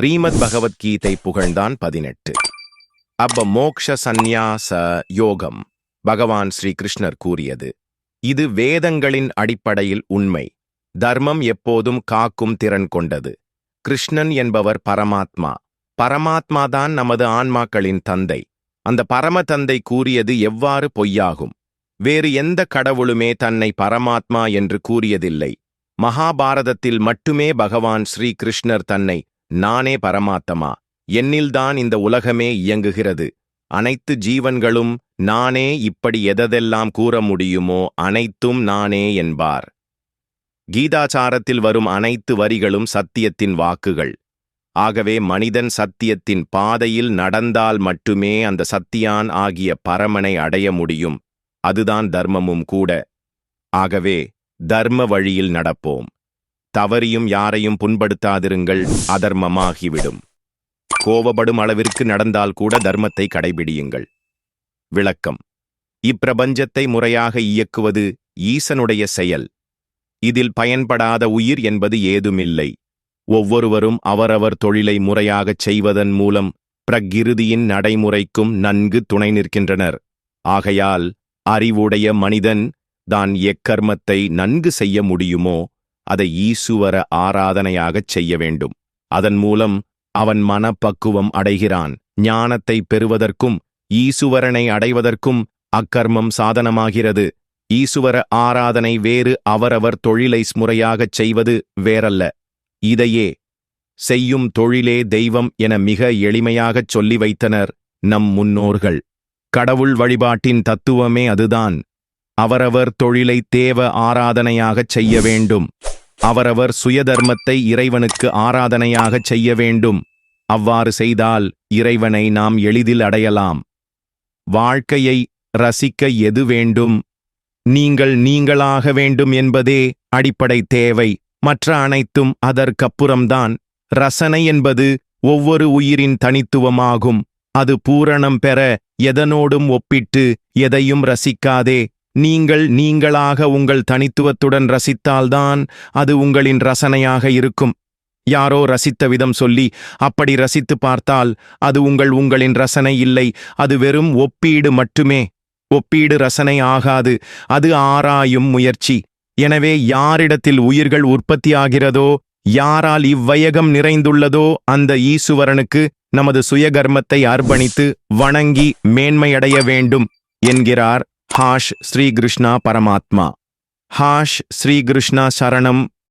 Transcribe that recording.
ஸ்ரீமத் பகவத்கீதை புகழ்ந்தான் பதினெட்டு. அப்ப மோக்ஷ சந்நியாச யோகம் பகவான் ஸ்ரீ கிருஷ்ணர் கூறியது. இது வேதங்களின் அடிப்படையில் உண்மை. தர்மம் எப்போதும் காக்கும் திறன் கொண்டது. கிருஷ்ணன் என்பவர் பரமாத்மா. பரமாத்மாதான் நமது ஆன்மாக்களின் தந்தை. அந்த பரம தந்தை கூறியது எவ்வாறு பொய்யாகும்? வேறு எந்த கடவுளுமே தன்னை பரமாத்மா என்று கூறியதில்லை. மகாபாரதத்தில் மட்டுமே பகவான் ஸ்ரீ கிருஷ்ணர் தன்னை நானே பரமாத்தமா. என்னில்தான் இந்த உலகமே இயங்குகிறது. அனைத்து ஜீவன்களும் நானே இப்படி எததெல்லாம் கூற முடியுமோ அனைத்தும் நானே என்பார். கீதாச்சாரத்தில் வரும் அனைத்து வரிகளும் சத்தியத்தின் வாக்குகள். ஆகவே மனிதன் சத்தியத்தின் பாதையில் நடந்தால் மட்டுமே அந்த சத்தியான் ஆகிய பரமனை அடைய முடியும். அதுதான் தர்மமும் கூட. ஆகவே தர்ம வழியில் நடப்போம். தவறியும் யாரையும் புண்படுத்தாதிருங்கள் அதர்மமாகிவிடும். கோவப்படும் அளவிற்கு நடந்தால் கூட தர்மத்தை கடைபிடியுங்கள். விளக்கம். இப்பிரபஞ்சத்தை முறையாக இயக்குவது ஈசனுடைய செயல். இதில் பயன்படாத உயிர் என்பது ஏதுமில்லை. ஒவ்வொருவரும் அவரவர் தொழிலை முறையாகச் செய்வதன் மூலம் பிரகிருதியின் நடைமுறைக்கும் நன்கு துணை நிற்கின்றனர். ஆகையால் அறிவுடைய மனிதன் தான் எக்கர்மத்தை நன்கு செய்ய முடியுமோ அதை ஈசுவர ஆராதனையாகச் செய்ய வேண்டும். அதன் மூலம் அவன் மனப்பக்குவம் அடைகிறான். ஞானத்தை பெறுவதற்கும் ஈசுவரனை அடைவதற்கும் அக்கர்மம் சாதனமாகிறது. ஈசுவர ஆராதனை வேறு அவரவர் தொழிலை முறையாகச் செய்வது வேறல்ல. இதையே செய்யும் தொழிலே தெய்வம் என மிக எளிமையாகச் சொல்லி வைத்தனர் நம் முன்னோர்கள். கடவுள் வழிபாட்டின் தத்துவமே அதுதான். அவரவர் தொழிலை தேவ ஆராதனையாகச் செய்ய வேண்டும். அவரவர் சுயதர்மத்தை இறைவனுக்கு ஆராதனையாகச் செய்ய வேண்டும். அவ்வாறு செய்தால் இறைவனை நாம் எளிதில் அடையலாம். வாழ்க்கையை ரசிக்க எது வேண்டும்? நீங்கள் நீங்களாக வேண்டும் என்பதே அடிப்படை தேவை. மற்ற அனைத்தும் அதற்கப்புறம்தான். ரசனை என்பது ஒவ்வொரு உயிரின் தனித்துவமாகும். அது பூரணம் பெற எதனோடும் ஒப்பிட்டு எதையும் ரசிக்காதே. நீங்கள் நீங்களாக உங்கள் தனித்துவத்துடன் ரசித்தால்தான் அது உங்களின் ரசனையாக இருக்கும். யாரோ ரசித்த விதம் சொல்லி அப்படி ரசித்து பார்த்தால் அது உங்கள் உங்களின் ரசனை இல்லை அது வெறும் ஒப்பீடு மட்டுமே. ஒப்பீடு ரசனை ஆகாது அது ஆராயும் முயற்சி. எனவே யாரிடத்தில் உயிர்கள் உற்பத்தியாகிறதோ யாரால் இவ்வையகம் நிறைந்துள்ளதோ அந்த ஈசுவரனுக்கு நமது சுயகர்மத்தை அர்ப்பணித்து வணங்கி மேன்மையடைய வேண்டும் என்கிறார் हाश श्रीकृष्ण परमात्मा। हाश श्रीकृष्ण शरण